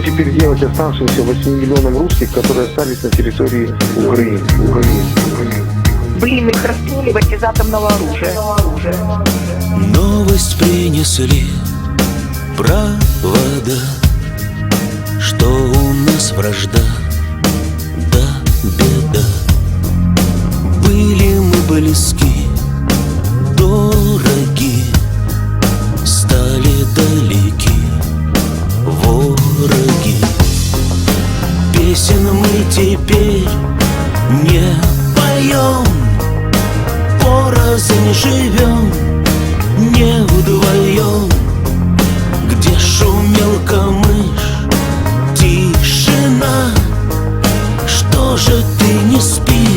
теперь делать оставшимся 8 миллионам русских, которые остались на территории Украины? Украины, Украины. Блин, их расстреливать из атомного оружия. Новость принесли провода Что у нас вражда, да беда Были мы близки, Песен мы теперь не поем. Порознь живем не вдвоем. Где шумел камыш, тишина. Что же ты не спишь?